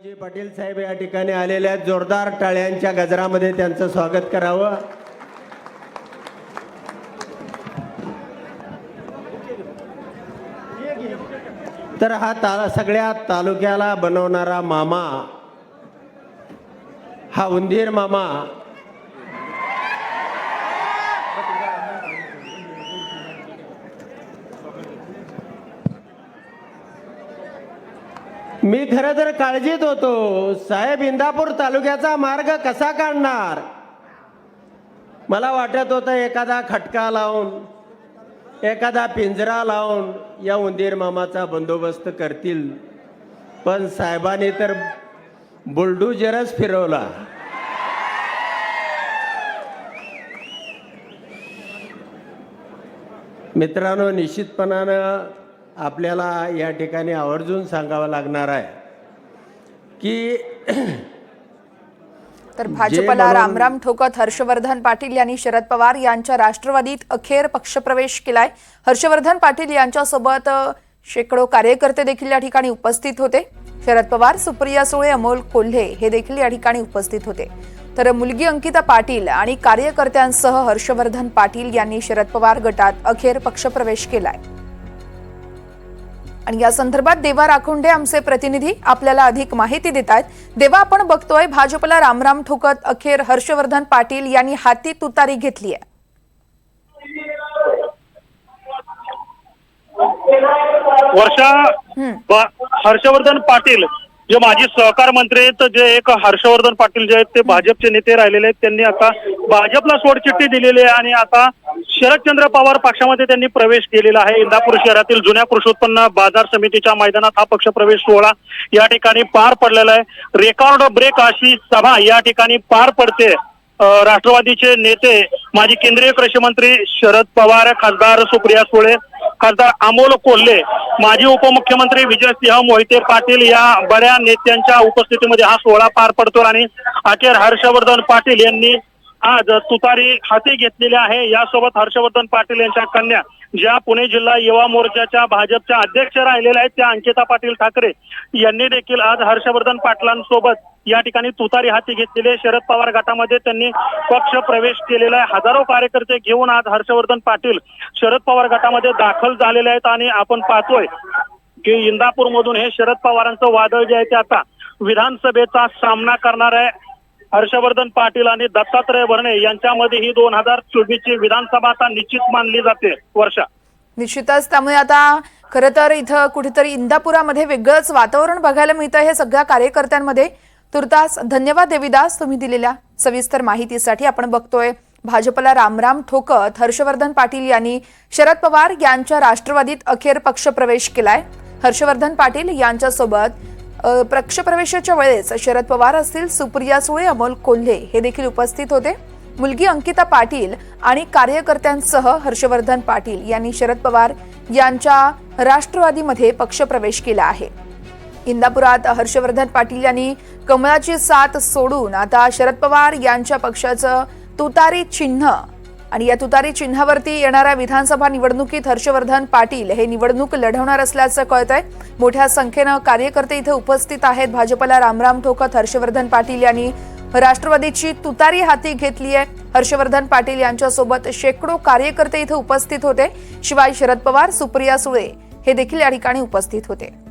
रावजी पाटील साहेब या ठिकाणी आलेल्या जोरदार टाळ्यांच्या गजरामध्ये त्यांचं स्वागत करावं. तर हा ता सगळ्या तालुक्याला बनवणारा मामा हा उंदीर मामा मी खरं तर काळजीत होतो. साहेब इंदापूर तालुक्याचा मार्ग कसा काढणार? मला वाटत होतं एखादा खटका लावून एखादा पिंजरा लावून या उंदीर मामाचा बंदोबस्त करतील. पण साहेबांनी तर बुलडुजरच फिरवला. मित्रांनो निश्चितपणानं आपल्याला या ठिकाणी आवर्जून सांगावं लागणार आहे की तर भाजपला रामराम ठोकत हर्षवर्धन पाटील यांनी शरद पवार यांच्या राष्ट्रवादीत अखेर पक्षप्रवेश केलाय. हर्षवर्धन पाटील यांच्यासोबत शेकडो कार्यकर्ते देखील या ठिकाणी उपस्थित होते. शरद पवार सुप्रिया सुळे अमोल कोल्हे हे देखील या ठिकाणी उपस्थित होते. तर मुलगी अंकिता पाटील आणि कार्यकर्त्यांसह हर्षवर्धन पाटील यांनी शरद पवार गटात अखेर पक्षप्रवेश केलाय. आणि या संदर्भात देवा राखुंडे आमचे प्रतिनिधी आपल्याला अधिक माहिती देत आहेत. देवा आपण बघतोय भाजपला रामराम ठोकत अखेर हर्षवर्धन पाटील यांनी हाती तुतारी घेतली आहे. वर्षा हर्षवर्धन पाटील जे माजी सहकार मंत्री आहेत जे एक हर्षवर्धन पाटील जे आहेत ते भाजपचे नेते राहिलेले आहेत. त्यांनी आता भाजपला सोडचिठ्ठी दिलेली आहे आणि आता शरदचंद्र पवार पक्षामध्ये त्यांनी प्रवेश केलेला आहे. इंदापूर शहरातील जुन्या कृषी उत्पन्न बाजार समितीच्या मैदानात हा पक्ष प्रवेश सोहळा या ठिकाणी पार पडलेला आहे. रेकॉर्ड ब्रेक अशी सभा या ठिकाणी पार पडते. राष्ट्रवादीचे नेते माजी केंद्रीय कृषी मंत्री शरद पवार खासदार सुप्रिया सुळे खासदार अमोल कोल्हे माजी उपमुख्यमंत्री विजयसिंह मोहिते पाटील या बऱ्या नेत्यांच्या उपस्थितीमध्ये हा सोहळा पार पडतो. आणि अखेर हर्षवर्धन पाटील यांनी आज तुतारी हाती घेतलेली आहे. यासोबत हर्षवर्धन पाटील यांच्या कन्या ज्या पुणे जिल्हा युवा मोर्चाच्या भाजपच्या अध्यक्ष राहिलेल्या आहेत त्या अंकिता पाटील ठाकरे यांनी देखील आज हर्षवर्धन पाटलांसोबत या ठिकाणी तुतारी हाती घेतलेली आहे. शरद पवार गटामध्ये त्यांनी पक्ष प्रवेश केलेला आहे. हजारो कार्यकर्ते घेऊन आज हर्षवर्धन पाटील शरद पवार गटामध्ये दाखल झालेले आहेत आणि आपण पाहतोय की इंदापूर मधून हे शरद पवारांचं वादळ जे आहे ते आता विधानसभेचा सामना करणार आहे. हर्षवर्धन पाटील आणि दत्तात्रय भरणे यांच्यामध्ये ही दोन हजार चोवीसची विधानसभा आता निश्चित मानली जाते वर्षा. निश्चितच. त्यामुळे आता खर तर इथं कुठेतरी इंदापुरामध्ये वेगळंच वातावरण बघायला मिळतं हे सगळ्या कार्यकर्त्यांमध्ये. तुर्तास धन्यवाद देवीदास तुम्ही दिलेल्या सविस्तर माहितीसाठी आपण बघतोय. भाजपला रामराम ठोकत हर्षवर्धन पाटील यांनी शरद पवार यांच्या राष्ट्रवादीत अखेर पक्ष प्रवेश केलाय. हर्षवर्धन पाटील यांच्यासोबत प्रक्षप्रवेशाच्या वेळेस शरद पवार असतील सुप्रिया सुळे अमोल कोल्हे हे देखील उपस्थित होते. मुलगी अंकिता पाटील आणि कार्यकर्त्यांसह हर्षवर्धन पाटील यांनी शरद पवार यांच्या राष्ट्रवादीमध्ये पक्षप्रवेश केला आहे. इंदापुरात हर्षवर्धन पाटील यांनी कमळाची साथ सोडून आता शरद पवार यांच्या पक्षाचं तुतारी चिन्ह आणि या तुतारी चिन्हावरती येणाऱ्या विधानसभा निवडणुकीत हर्षवर्धन पाटील हे निवडणूक लढवणार असल्याचं कळत आहे मोठ्या संख्येनं कार्यकर्ते इथे उपस्थित आहेत. भाजपला रामराम ठोकत हर्षवर्धन पाटील यांनी राष्ट्रवादीची तुतारी हाती घेतली आहे. हर्षवर्धन पाटील यांच्यासोबत शेकडो कार्यकर्ते इथे उपस्थित होते. शिवाय शरद पवार सुप्रिया सुळे हे देखील या ठिकाणी उपस्थित होते.